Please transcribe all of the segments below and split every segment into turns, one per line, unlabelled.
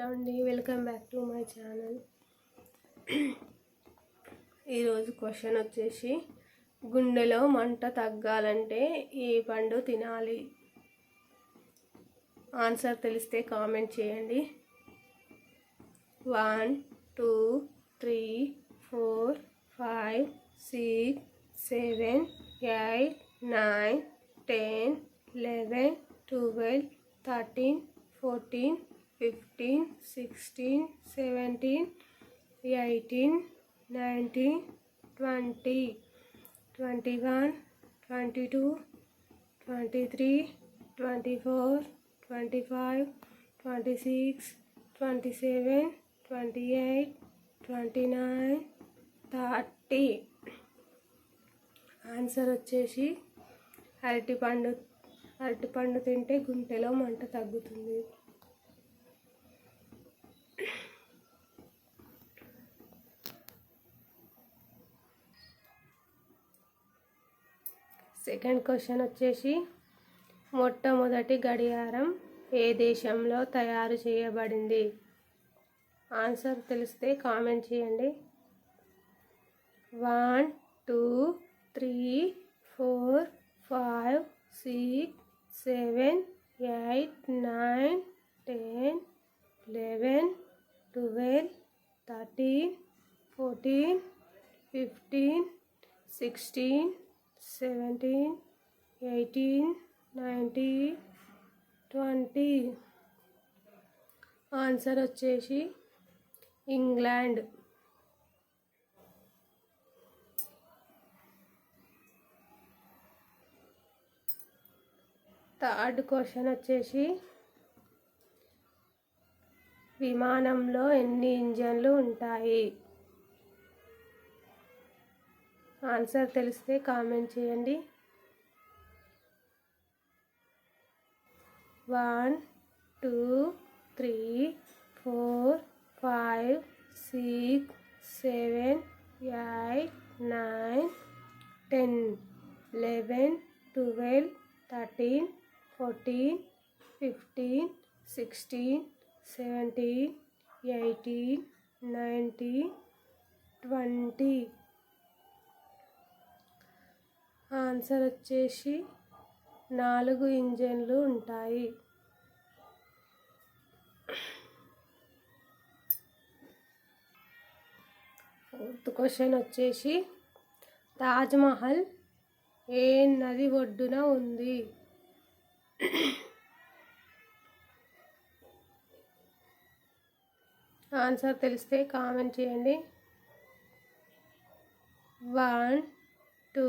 Hello అండి welcome back to my channel. ఈరోజు question వచ్చేసి గుండెలో మంట తగ్గాలంటే ఏ పండు తినాలి? ఆన్సర్ తెలిస్తే కామెంట్ చేయండి. One two three four five six seven eight nine ten eleven twelve thirteen fourteen fifteen sixteen seventeen eighteen nineteen twenty. Twenty one twenty two twenty three twenty four twenty five twenty six twenty seven twenty eight twenty nine thirty. Answer వచ్చేసి అరటిపండు. అరటిపండు తింటే గుంటెలో మంట తగ్గుతుంది. Second question వచ్చేసి మొట్టమొదటి గడియారం ఏ దేశంలో తయారు చేయబడింది? ఆన్సర్ తెలిస్తే కామెంట్ చేయండి. One two three four five six seven eight nine ten eleven twelve thirteen fourteen fifteen sixteen seventeen eighteen ninety twenty answer వచ్చేసి ఇంగ్లాండ్ థర్డ్ క్వశ్చన్ వచ్చేసి విమానంలో ఎన్ని ఇంజన్లు ఉంటాయి? ఆన్సర్ తెలిస్తే కామెంట్ చేయండి. One two three four five six seven eight nine ten eleven twelve thirteen fourteen fifteen sixteen seventeen eighteen nineteen twenty. Answer వచ్చేసి నాలుగు ఇంజన్లు ఉంటాయి. ఫోర్త్ క్వశ్చన్ వచ్చేసి తాజ్మహల్ ఏ నది ఒడ్డున ఉంది? ఆన్సర్ తెలిస్తే కామెంట్ చేయండి. One two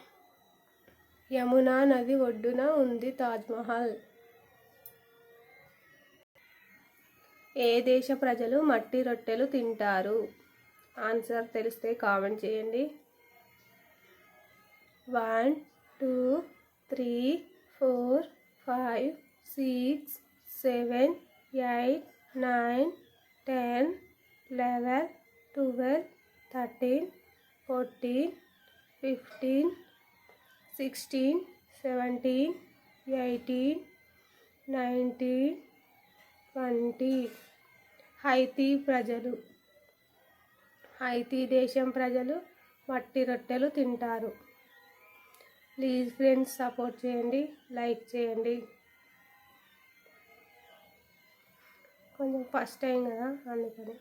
Yamuna నది ఒడ్డున ఉంది తాజ్మహల్ ఏ దేశ ప్రజలు మట్టి రొట్టెలు తింటారు? ఆన్సర్ తెలిస్తే కామెంట్ చేయండి. One two three four five six seven eight nine ten eleven twelve thirteen fourteen fifteen sixteen seventeen eighteen nineteen twenty Haiti ప్రజలు. హైతీ దేశం ప్రజలు మట్టి రొట్టెలు తింటారు. ప్లీజ్ ఫ్రెండ్స్ సపోర్ట్ చేయండి లైక్ చేయండి. కొంచెం ఫస్ట్ టైం కదా అందుకని.